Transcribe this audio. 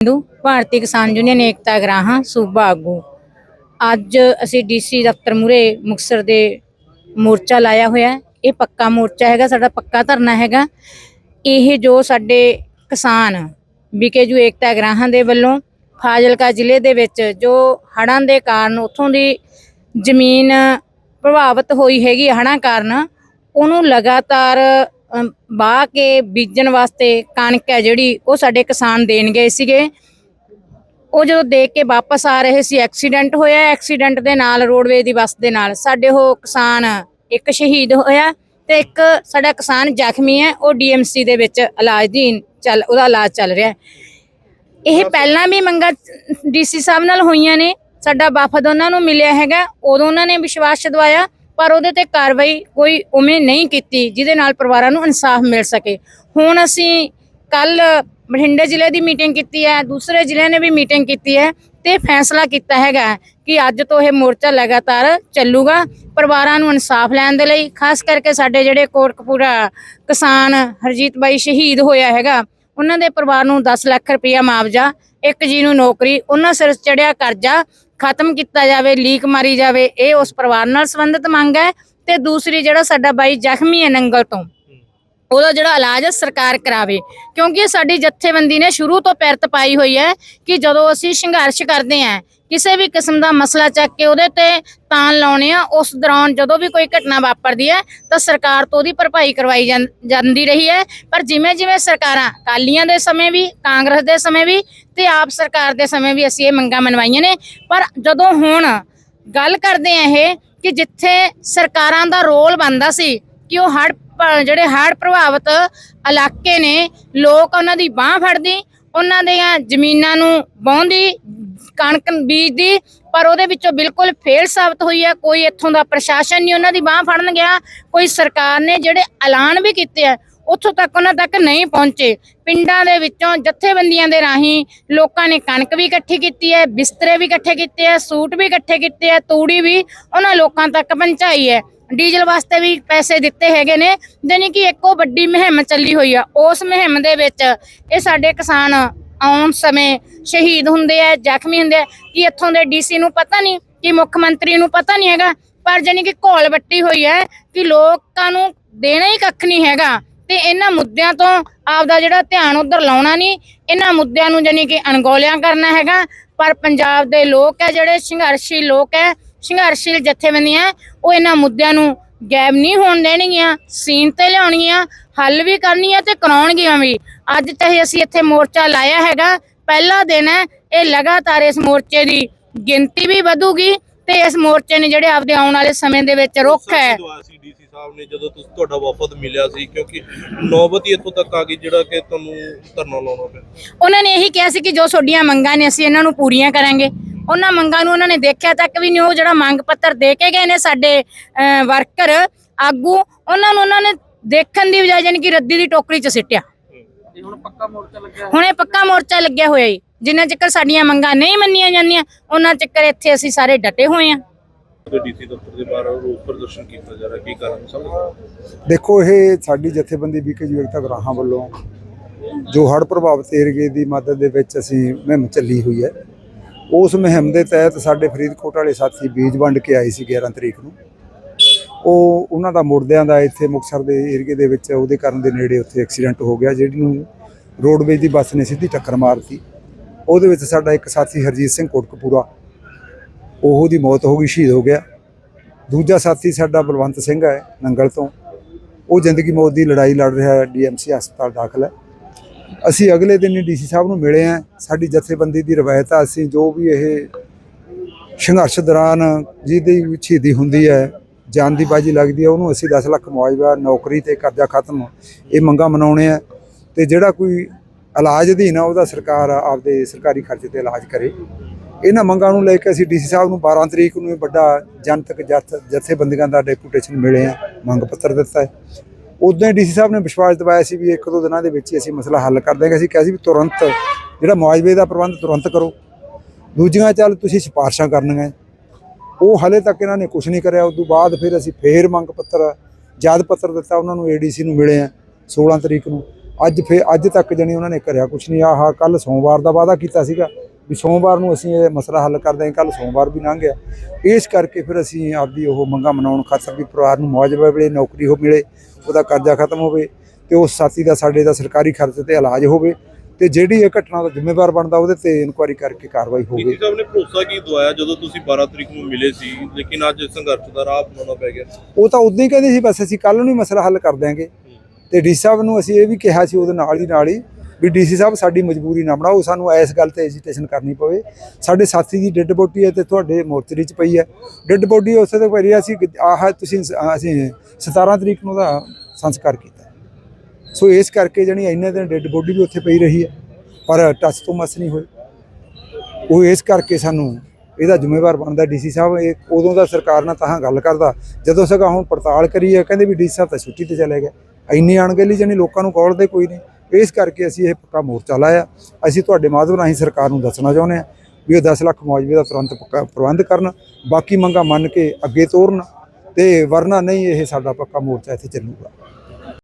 ਹਿੰਦੂ, ਭਾਰਤੀ ਕਿਸਾਨ ਯੂਨੀਅਨ ਏਕਤਾ ਗਰਾਹਾਂ, ਸੂਬਾ ਆਗੂ ਅੱਜ ਅਸੀਂ ਡੀਸੀ ਦਫ਼ਤਰ ਮੂਰੇ ਮੁਕਤਸਰ ਦੇ ਮੋਰਚਾ ਲਾਇਆ ਹੋਇਆ ਹੈ। ਇਹ ਪੱਕਾ ਮੋਰਚਾ ਹੈਗਾ, ਸਾਡਾ ਪੱਕਾ ਧਰਨਾ ਹੈਗਾ ਇਹ ਜੋ ਸਾਡੇ ਕਿਸਾਨ ਵਿਕੇਜੂ ਏਕਤਾ ਗਰਾਹਾਂ ਦੇ ਵੱਲੋਂ ਫਾਜ਼ਿਲਕਾ ਜ਼ਿਲ੍ਹੇ ਦੇ ਵਿੱਚ ਜੋ ਹੜ੍ਹਾਂ ਦੇ ਕਾਰਨ ਉੱਥੋਂ ਦੀ ਜ਼ਮੀਨ ਪ੍ਰਭਾਵਿਤ ਹੋਈ ਹੈਗੀ, ਹੜ੍ਹਾਂ ਕਾਰਨ, ਉਹਨੂੰ ਲਗਾਤਾਰ ਵਾਹ ਕੇ ਬੀਜਣ ਵਾਸਤੇ ਕਣਕ ਹੈ ਜਿਹੜੀ ਉਹ ਸਾਡੇ ਕਿਸਾਨ ਦੇਣ ਗਏ ਸੀਗੇ। ਉਹ ਜਦੋਂ ਦੇਖ ਕੇ ਵਾਪਸ ਆ ਰਹੇ ਸੀ ਐਕਸੀਡੈਂਟ ਹੋਇਆ ਐਕਸੀਡੈਂਟ ਦੇ ਨਾਲ ਰੋਡਵੇ ਦੀ ਬੱਸ ਦੇ ਨਾਲ। ਸਾਡੇ ਉਹ ਕਿਸਾਨ ਇੱਕ ਸ਼ਹੀਦ ਹੋਇਆ ਤੇ ਇੱਕ ਸਾਡਾ ਕਿਸਾਨ ਜ਼ਖਮੀ ਹੈ ਉਹ ਡੀਐਮਸੀ ਦੇ ਵਿੱਚ ਇਲਾਜ ਦੀ ਚੱਲ ਉਹਦਾ ਇਲਾਜ ਚੱਲ ਰਿਹਾ। ਇਹ ਪਹਿਲਾਂ ਵੀ ਮੰਗਾ ਡੀਸੀ ਸਾਹਿਬ ਨਾਲ ਹੋਈਆਂ ਨੇ। ਸਾਡਾ ਵਫਦ ਉਹਨਾਂ ਨੂੰ ਮਿਲਿਆ ਹੈਗਾ ਉਦੋਂ ਉਹਨਾਂ ਨੇ ਵਿਸ਼ਵਾਸ ਦਵਾਇਆ ਪਰ ਉਹਦੇ ਤੇ ਕਾਰਵਾਈ ਕੋਈ ਉਵੇਂ ਨਹੀਂ ਕੀਤੀ ਜਿਹਦੇ ਨਾਲ ਪਰਿਵਾਰਾਂ ਨੂੰ ਇਨਸਾਫ ਮਿਲ ਸਕੇ। ਹੁਣ ਅਸੀਂ ਕੱਲ ਬਠਿੰਡੇ ਜ਼ਿਲ੍ਹੇ ਦੀ ਮੀਟਿੰਗ ਕੀਤੀ ਹੈ, ਦੂਸਰੇ ਜ਼ਿਲ੍ਹਿਆਂ ਨੇ ਵੀ ਮੀਟਿੰਗ ਕੀਤੀ ਹੈ ਤੇ ਫੈਸਲਾ ਕੀਤਾ ਹੈਗਾ ਕਿ ਅੱਜ ਤੋਂ ਇਹ ਮੋਰਚਾ ਲਗਾਤਾਰ ਚੱਲੂਗਾ ਪਰਿਵਾਰਾਂ ਨੂੰ ਇਨਸਾਫ ਲੈਣ ਦੇ ਲਈ, ਖਾਸ ਕਰਕੇ ਸਾਡੇ ਜਿਹੜੇ ਕੋਟਕਪੂਰਾ ਕਿਸਾਨ ਹਰਜੀਤ ਬਾਈ ਸ਼ਹੀਦ ਹੋਇਆ ਹੈਗਾ, ਉਹਨਾਂ ਦੇ ਪਰਿਵਾਰ ਨੂੰ 10 ਲੱਖ ਰੁਪਇਆ ਮੁਆਵਜ਼ਾ, ਇੱਕ ਜੀ ਨੂੰ ਨੌਕਰੀ, ਉਹਨਾਂ ਸਿਰ ਚੜਿਆ ਕਰਜ਼ਾ ਖਤਮ ਕੀਤਾ ਜਾਵੇ, ਲੀਕ ਮਾਰੀ ਜਾਵੇ, ਇਹ ਉਸ ਪਰਿਵਾਰ ਨਾਲ ਸੰਬੰਧਿਤ ਮੰਗ ਹੈ ਤੇ ਦੂਸਰੀ ਜਿਹੜਾ ਸਾਡਾ ਬਾਈ ਜ਼ਖਮੀ ਹੈ ਨੰਗਲ ਤੋਂ। ਉਹਦਾ ਜਿਹੜਾ ਇਲਾਜ ਹੈ ਸਰਕਾਰ ਕਰਾਵੇ। ਕਿਉਂਕਿ ਸਾਡੀ ਜਥੇਬੰਦੀ ਨੇ ਸ਼ੁਰੂ ਤੋਂ ਪਿਰਤ ਪਾਈ ਹੋਈ ਹੈ ਕਿ ਜਦੋਂ ਅਸੀਂ ਸੰਘਰਸ਼ ਕਰਦੇ ਹਾਂ, ਕਿਸੇ ਵੀ ਕਿਸਮ ਦਾ ਮਸਲਾ ਚੱਕ ਕੇ ਉਹਦੇ ਤੇ ਤਾਨ ਲਾਉਣੇ ਆ, ਉਸ ਦੌਰਾਨ ਜਦੋਂ ਵੀ ਕੋਈ ਘਟਨਾ ਵਾਪਰਦੀ ਹੈ, ਤਾਂ ਸਰਕਾਰ ਤੋਂ ਉਹਦੀ ਭਰਪਾਈ ਕਰਵਾਈ ਜਾਂ- ਜਾਂਦੀ ਰਹੀ ਹੈ। ਪਰ ਜਿਵੇਂ ਜਿਵੇਂ ਸਰਕਾਰਾਂ ਕਾਲੀਆਂ ਦੇ ਸਮੇਂ ਵੀ, ਕਾਂਗਰਸ ਦੇ ਸਮੇਂ ਵੀ ਤੇ ਆਪ ਸਰਕਾਰ ਦੇ ਸਮੇਂ ਵੀ ਅਸੀਂ ਇਹ ਮੰਗਾਂ ਮਨਵਾਈਆਂ ਨੇ। ਪਰ ਜਦੋਂ ਹੁਣ ਗੱਲ ਕਰਦੇ ਆ ਇਹ ਕਿ ਜਿੱਥੇ ਸਰਕਾਰਾਂ ਦਾ ਰੋਲ ਬਣਦਾ ਸੀ ਕਿ ਉਹ ਹੜ ਜਿਹੜੇ ਹੜ੍ਹ ਪ੍ਰਭਾਵਿਤ ਇਲਾਕੇ ਨੇ, ਲੋਕ ਉਹਨਾਂ ਦੀ ਬਾਹ ਫੜਦੀ, ਉਹਨਾਂ ਦੀਆਂ ਜ਼ਮੀਨਾਂ ਨੂੰ ਵਾਹੁੰਦੀ, ਕਣਕ ਬੀਜਦੀ, ਪਰ ਉਹਦੇ ਵਿੱਚੋਂ ਬਿਲਕੁਲ ਫੇਲ ਸਾਬਤ ਹੋਈ ਹੈ ਕੋਈ ਇੱਥੋਂ ਦਾ ਪ੍ਰਸ਼ਾਸਨ ਨਹੀਂ ਉਹਨਾਂ ਦੀ ਬਾਹ ਫੜਨ ਗਿਆ, ਕੋਈ ਸਰਕਾਰ ਨੇ ਜਿਹੜੇ ਐਲਾਨ ਵੀ ਕੀਤੇ ਆ, ਉੱਥੋਂ ਤੱਕ ਉਹਨਾਂ ਤੱਕ ਨਹੀਂ ਪਹੁੰਚੇ। ਪਿੰਡਾਂ ਦੇ ਵਿੱਚੋਂ ਜਥੇਬੰਦੀਆਂ ਦੇ ਰਾਹੀਂ ਲੋਕਾਂ ਨੇ ਕਣਕ ਵੀ ਇਕੱਠੀ ਕੀਤੀ ਹੈ, ਬਿਸਤਰੇ ਵੀ ਇਕੱਠੇ ਕੀਤੇ ਆ, ਸੂਟ ਵੀ ਇਕੱਠੇ ਕੀਤੇ ਆ, ਤੂੜੀ ਵੀ ਉਹਨਾਂ ਲੋਕਾਂ ਤੱਕ ਪਹੁੰਚਾਈ ਹੈ। ਡੀਜ਼ਲ ਵਾਸਤੇ ਵੀ ਪੈਸੇ ਦਿੱਤੇ ਹੈਗੇ ਨੇ, ਜਾਣੀ ਕਿ ਇੱਕੋ ਵੱਡੀ ਮੁਹਿੰਮ ਚੱਲੀ ਹੋਈ ਆ। ਉਸ ਮੁਹਿੰਮ ਦੇ ਵਿੱਚ ਇਹ ਸਾਡੇ ਕਿਸਾਨ ਆਉਣ ਸਮੇਂ ਸ਼ਹੀਦ ਹੁੰਦੇ ਆ, ਜ਼ਖਮੀ ਹੁੰਦੇ ਆ, ਕਿ ਇੱਥੋਂ ਦੇ ਡੀਸੀ ਨੂੰ ਪਤਾ ਨਹੀਂ, ਕਿ ਮੁੱਖ ਮੰਤਰੀ ਨੂੰ ਪਤਾ ਨਹੀਂ ਹੈਗਾ, ਪਰ ਜਾਣੀ ਕਿ ਘੋਲ ਵੱਟੀ ਹੋਈ ਹੈ ਕਿ ਲੋਕਾਂ ਨੂੰ ਦੇਣਾ ਹੀ ਕੱਖ ਨਹੀਂ ਹੈਗਾ। ਤੇ ਇਹਨਾਂ ਮੁੱਦਿਆਂ ਤੋਂ ਆਪਦਾ ਜਿਹੜਾ ਧਿਆਨ ਉਧਰ ਲਾਉਣਾ ਨਹੀਂ, ਇਹਨਾਂ ਮੁੱਦਿਆਂ ਨੂੰ ਜਾਨੀ ਕਿ ਅਣਗੌਲਿਆਂ ਕਰਨਾ ਹੈਗਾ। ਪਰ ਪੰਜਾਬ ਦੇ ਲੋਕ ਹੈ, ਜਿਹੜੇ ਸੰਘਰਸ਼ੀ ਲੋਕ ਹੈ ਸੰਘਰਸ਼ੀਲ ਜਥੇਬੰਦੀਆਂ ਉਹ ਇਹਨਾਂ ਮੁੱਦਿਆਂ ਨੂੰ ਗਾਇਬ ਨਹੀਂ ਹੋਣ ਦੇਣਗੀਆਂ ਸੀਨ ਤੇ ਲਿਆਉਣਗੀਆਂ ਹੱਲ ਵੀ ਕਰਨੀਆਂ ਤੇ ਕਰਾਉਣਗੀਆਂ ਵੀ। ਅੱਜ ਚਾਹੇ ਅਸੀਂ ਇੱਥੇ ਮੋਰਚਾ ਲਾਇਆ ਹੈਗਾ ਪਹਿਲਾ ਦਿਨ ਹੈ ਇਹ ਲਗਾਤਾਰ ਇਸ ਮੋਰਚੇ ਦੀ ਗਿਣਤੀ ਵੀ ਵਧੂਗੀ ਤੇ ਇਸ ਮੋਰਚੇ ਨੇ ਜਿਹੜੇ ਆਪਦੇ ਆਉਣ ਵਾਲੇ ਸਮੇਂ ਦੇ ਵਿੱਚ ਰੁੱਖ ਹੈ। ਸੀ ਡੀਸੀ ਸਾਹਿਬ ਨੇ ਜਦੋਂ ਤੁਸੀਂ ਤੁਹਾਡਾ ਵਫਦ ਮਿਲਿਆ ਸੀ ਕਿਉਂਕਿ ਨੌਬਤ ਹੀ ਇੱਥੋਂ ਤੱਕ ਆ ਗਈ ਜਿਹੜਾ ਕਿ ਤੁਹਾਨੂੰ ਧਰਨਾ ਲਾਉਣਾ ਪਿਆ। ਉਹਨਾਂ ਨੇ ਇਹੀ ਕਿਹਾ ਸੀ ਕਿ ਜੋ ਤੁਹਾਡੀਆਂ ਮੰਗਾਂ ਨੇ ਅਸੀਂ ਇਹਨਾਂ ਨੂੰ ਪੂਰੀਆਂ ਕਰਾਂਗੇ। ਉਹਨਾਂ ਮੰਗਾਂ ਨੂੰ ਉਹਨਾਂ ਨੇ ਦੇਖਿਆ ਤੱਕ ਵੀ ਨਹੀਂ ਉਹ ਜਿਹੜਾ ਮੰਗ ਪੱਤਰ ਦੇ ਕੇ ਗਏ ਨੇ ਸਾਡੇ ਵਰਕਰ ਆਗੂ ਉਹਨਾਂ ਨੂੰ ਉਹਨਾਂ ਨੇ ਦੇਖਣ ਦੀ ਬਜਾਏ ਜਾਨੀ ਕਿ ਰੱਦੀ ਦੀ ਟੋਕਰੀ 'ਚ ਸਿੱਟਿਆ। ਇਹ ਹੁਣ ਪੱਕਾ ਮੋਰਚਾ ਲੱਗਿਆ ਹੁਣ ਇਹ ਪੱਕਾ ਮੋਰਚਾ ਲੱਗਿਆ ਹੋਇਆ ਈ ਜਿੰਨਾ ਚਿਰ ਸਾਡੀਆਂ ਮੰਗਾਂ ਨਹੀਂ ਮੰਨੀਆਂ ਜਾਂਦੀਆਂ ਉਹਨਾਂ ਚਿਰ ਇੱਥੇ ਅਸੀਂ ਸਾਰੇ ਡਟੇ ਹੋਏ ਆ ਤੇ ਡੀਸੀ ਦਫ਼ਤਰ ਦੇ ਬਾਹਰ ਰੋਸ ਪ੍ਰਦਰਸ਼ਨ ਕੀਤਾ ਜਾ ਰਿਹਾ ਕੀ ਕਾਰਨ ਸਮਝ ਦੇਖੋ ਇਹ ਸਾਡੀ ਜਥੇਬੰਦੀ ਬੀਕੇ ਏਕਤਾ ਗਰਾਹਾਂ ਵੱਲੋਂ ਜੋ ਹੜ੍ਹ ਪ੍ਰਭਾਵਿਤ ਏਰੀਏ ਦੀ ਮਦਦ ਦੇ ਵਿੱਚ ਅਸੀਂ ਮੁਹਿੰਮ ਚੱਲੀ ਹੋਈ ਹੈ। ਉਸ ਮੁਹਿੰਮ ਦੇ ਤਹਿਤ ਸਾਡੇ ਫਰੀਦਕੋਟ ਵਾਲੇ ਸਾਥੀ ਬੀਜ ਵੰਡ ਕੇ ਆਏ ਸੀ 11 ਤਰੀਕ ਨੂੰ। ਉਹ, ਉਹਨਾਂ ਦਾ ਮੁਰਦਿਆਂ ਦਾ ਇੱਥੇ ਮੁਕਤਸਰ ਦੇ ਏਰੀਏ ਦੇ ਵਿੱਚ ਉਹਦੇ ਕਾਰਨ ਦੇ ਨੇੜੇ ਉੱਥੇ ਐਕਸੀਡੈਂਟ ਹੋ ਗਿਆ, ਜਿਹੜੀ ਨੂੰ ਰੋਡਵੇਜ ਦੀ ਬੱਸ ਨੇ ਸਿੱਧੀ ਟੱਕਰ ਮਾਰਤੀ। ਉਹਦੇ ਵਿੱਚ ਸਾਡਾ ਇੱਕ ਸਾਥੀ ਹਰਜੀਤ ਸਿੰਘ ਕੋਟਕਪੂਰਾ ਉਹ ਦੀ ਮੌਤ ਹੋ ਗਈ, ਸ਼ਹੀਦ ਹੋ ਗਿਆ। ਦੂਜਾ ਸਾਥੀ ਸਾਡਾ ਬਲਵੰਤ ਸਿੰਘ ਹੈ, ਨੰਗਲ ਤੋਂ। ਉਹ ਜ਼ਿੰਦਗੀ ਮੌਤ ਦੀ ਲੜਾਈ ਲੜ ਰਿਹਾ ਹੈ ਡੀਐਮਸੀ ਹਸਪਤਾਲ ਦਾਖਲ ਹੈ। ਅਸੀਂ ਅਗਲੇ ਦਿਨ ਹੀ ਡੀਸੀ ਸਾਹਿਬ ਨੂੰ ਮਿਲੇ ਆ ਸਾਡੀ ਜਥੇਬੰਦੀ ਦੀ ਰਵਾਇਤ ਆ। ਅਸੀਂ ਜੋ ਵੀ ਇਹ ਸੰਘਰਸ਼ ਦੌਰਾਨ ਜਿਹਦੀ ਵੀ ਸ਼ਹੀਦੀ ਹੁੰਦੀ ਹੈ, ਜਾਨ ਦੀ ਬਾਜੀ ਲੱਗਦੀ ਹੈ, ਉਹਨੂੰ ਅਸੀਂ 10 ਲੱਖ ਮੁਆਵਜ਼ਾ, ਨੌਕਰੀ ਤੇ ਕਰਜ਼ਾ ਖਤਮ ਇਹ ਮੰਗਾਂ ਮਨਾਉਣੇ ਆ। ਤੇ ਜਿਹੜਾ ਕੋਈ ਇਲਾਜ ਅਧੀਨ ਆ, ਉਹਦਾ ਸਰਕਾਰ ਆਪਦੇ ਸਰਕਾਰੀ ਖਰਚੇ ਤੇ ਇਲਾਜ ਕਰੇ। ਇਹਨਾਂ ਮੰਗਾਂ ਨੂੰ ਲੈ ਕੇ ਅਸੀਂ ਡੀਸੀ ਸਾਹਿਬ ਨੂੰ 12 ਤਰੀਕ ਨੂੰ ਇਹ ਵੱਡਾ ਜਨਤਕ ਜਥ ਜਥੇਬੰਦੀਆਂ ਦਾ ਡੈਪੂਟੇਸ਼ਨ ਮਿਲੇ ਆ। ਮੰਗ ਪੱਤਰ ਦਿੱਤਾ ਹੈ। ਉਦੋਂ ਹੀ ਡੀਸੀ ਸਾਹਿਬ ਨੇ ਵਿਸ਼ਵਾਸ ਦਿਵਾਇਆ ਸੀ ਵੀ ਇੱਕ ਦੋ ਦਿਨਾਂ ਦੇ ਵਿੱਚ ਹੀ ਅਸੀਂ ਮਸਲਾ ਹੱਲ ਕਰ ਦੇਵਾਂਗੇ ਅਸੀਂ ਕਿਹਾ ਸੀ ਵੀ ਤੁਰੰਤ ਜਿਹੜਾ ਮੁਆਵਜ਼ੇ ਦਾ ਪ੍ਰਬੰਧ ਤੁਰੰਤ ਕਰੋ। ਦੂਜੀਆਂ, ਚੱਲ ਤੁਸੀਂ ਸਿਫਾਰਸ਼ਾਂ ਕਰਨੀਆਂ ਉਹ ਹਲੇ ਤੱਕ ਇਹਨਾਂ ਨੇ ਕੁਝ ਨਹੀਂ ਕਰਿਆ। ਉਸ ਤੋਂ ਬਾਅਦ ਫਿਰ ਅਸੀਂ ਫੇਰ ਮੰਗ ਪੱਤਰ, ਯਾਦ ਪੱਤਰ ਦਿੱਤਾ। ਉਹਨਾਂ ਨੂੰ ਏਡੀਸੀ ਨੂੰ ਮਿਲੇ ਆ 16 ਤਰੀਕ ਨੂੰ। ਅੱਜ ਫੇ, ਅੱਜ ਤੱਕ ਜਣੀ ਉਹਨਾਂ ਨੇ ਕਰਿਆ ਕੁਝ ਨਹੀਂ। ਆਹ ਕੱਲ ਸੋਮਵਾਰ ਦਾ ਵਾਅਦਾ ਕੀਤਾ ਸੀਗਾ। ਵੀ ਸੋਮਵਾਰ ਨੂੰ ਅਸੀਂ ਇਹ ਮਸਲਾ ਹੱਲ ਕਰ ਦਾਂਗੇ ਕੱਲ ਸੋਮਵਾਰ ਵੀ ਲੰਘ ਗਿਆ। ਇਸ ਕਰਕੇ ਫਿਰ ਅਸੀਂ ਆਪਦੀ ਉਹ ਮੰਗਾਂ ਮਨਾਉਣ ਖਾਤਰ ਵੀ ਪਰਿਵਾਰ ਨੂੰ ਮੌਜੂਦਾ ਵੇਲੇ ਨੌਕਰੀ ਹੋ ਮਿਲੇ ਉਹਦਾ ਕਰਜ਼ਾ ਖਤਮ ਹੋਵੇ ਤੇ ਉਸ ਸਾਥੀ ਦਾ ਸਾਡੇ ਦਾ ਸਰਕਾਰੀ ਖਰਚ ਤੇ ਇਲਾਜ ਹੋਵੇ ਤੇ ਜਿਹੜੀ ਇਹ ਘਟਨਾ ਦਾ ਜ਼ਿੰਮੇਵਾਰ ਬਣਦਾ ਉਹਦੇ ਤੇ ਇਨਕੁਆਇਰੀ ਕਰਕੇ ਕਾਰਵਾਈ ਹੋਵੇ। ਡੀਸੀ ਸਾਹਿਬ ਨੇ ਭਰੋਸਾ ਕੀ ਦਵਾਇਆ ਜਦੋਂ ਤੁਸੀਂ 12 ਤਰੀਕ ਨੂੰ ਮਿਲੇ ਸੀ ਲੇਕਿਨ ਅੱਜ ਸੰਘਰਸ਼ ਦਾ ਰਾਹ ਅਪਣਾਉਣਾ ਪੈ ਗਿਆ? ਉਹ ਤਾਂ ਉਦੋਂ ਹੀ ਕਹਿੰਦੇ ਸੀ ਬਸ ਅਸੀਂ ਕੱਲ ਨੂੰ ਹੀ ਮਸਲਾ ਹੱਲ ਕਰ ਦਿਆਂਗੇ। ਤੇ ਡੀ ਸਾਹਿਬ ਨੂੰ ਅਸੀਂ ਇਹ ਵੀ ਕਿਹਾ ਸੀ ਉਹਦੇ ਨਾਲ ਹੀ ਨਾਲ ਹੀ ਵੀ ਡੀਸੀ ਸਾਹਿਬ, ਸਾਡੀ ਮਜਬੂਰੀ ਨਾ ਬਣਾਓ, ਸਾਨੂੰ ਇਸ ਗੱਲ ਤੇ ਐਜੀਟੇਸ਼ਨ ਕਰਨੀ ਪਵੇ। ਸਾਡੇ ਸਾਥੀ ਦੀ ਡੈੱਡ ਬੋਡੀ ਹੈ ਤੇ ਤੁਹਾਡੇ ਮੋਰਚਰੀ 'ਚ ਪਈ ਹੈ। ਡੈੱਡ ਬੋਡੀ ਉਸੇ ਤੇ ਪਈ ਅਸੀਂ ਆਹ ਤੁਸੀਂ ਅਸੀਂ 17 ਤਰੀਕ ਨੂੰ ਦਾ ਸੰਸਕਾਰ ਕੀਤਾ। ਸੋ ਇਸ ਕਰਕੇ ਜਣੀ ਇੰਨੇ ਦਿਨ ਡੈੱਡ ਬੋਡੀ ਵੀ ਉੱਥੇ ਪਈ ਰਹੀ ਹੈ, ਪਰ ਟੱਚ ਤੋਂ ਮਸ ਨਹੀਂ ਹੋਈ ਉਹ ਇਸ ਕਰਕੇ ਸਾਨੂੰ ਇਹਦਾ ਜ਼ਿੰਮੇਵਾਰ ਬਣਦਾ ਡੀਸੀ ਸਾਹਿਬ, ਇਹ ਉਦੋਂ ਦਾ ਸਰਕਾਰ ਨਾਲ ਤਾਂ ਗੱਲ ਕਰਦਾ। ਜਦੋਂ ਸਗਾ ਹੁਣ ਪੜਤਾਲ ਕਰੀ ਹੈ, ਕਹਿੰਦੇ ਵੀ ਡੀਸੀ ਸਾਹਿਬ ਤਾਂ ਛੁੱਟੀ ਤੇ ਚਲੇ ਗਏ। ਇੰਨੀ ਅਣਗਹਿਲੀ ਜਣੀ ਲੋਕਾਂ ਨੂੰ ਕੌਲਦੇ ਕੋਈ ਨਹੀਂ। ਇਸ ਕਰਕੇ ਅਸੀਂ ਇਹ ਪੱਕਾ ਮੋਰਚਾ ਲਾਇਆ। ਅਸੀਂ ਤੁਹਾਡੇ ਮਾਧਵ ਰਾਹੀਂ ਸਰਕਾਰ ਨੂੰ ਦੱਸਣਾ ਚਾਹੁੰਦੇ ਹਾਂ ਵੀ ਉਹ 10 ਲੱਖ ਮੁਆਵਜ਼ੇ ਦਾ ਤੁਰੰਤ ਪੱਕਾ ਪ੍ਰਬੰਧ ਕਰਨ, ਬਾਕੀ ਮੰਗਾਂ ਮੰਨ ਕੇ ਅੱਗੇ ਤੋਰਨ ਤੇ ਵਰਨਾ ਨਹੀਂ ਇਹ ਸਾਡਾ ਪੱਕਾ ਮੋਰਚਾ ਇੱਥੇ ਚੱਲੂਗਾ।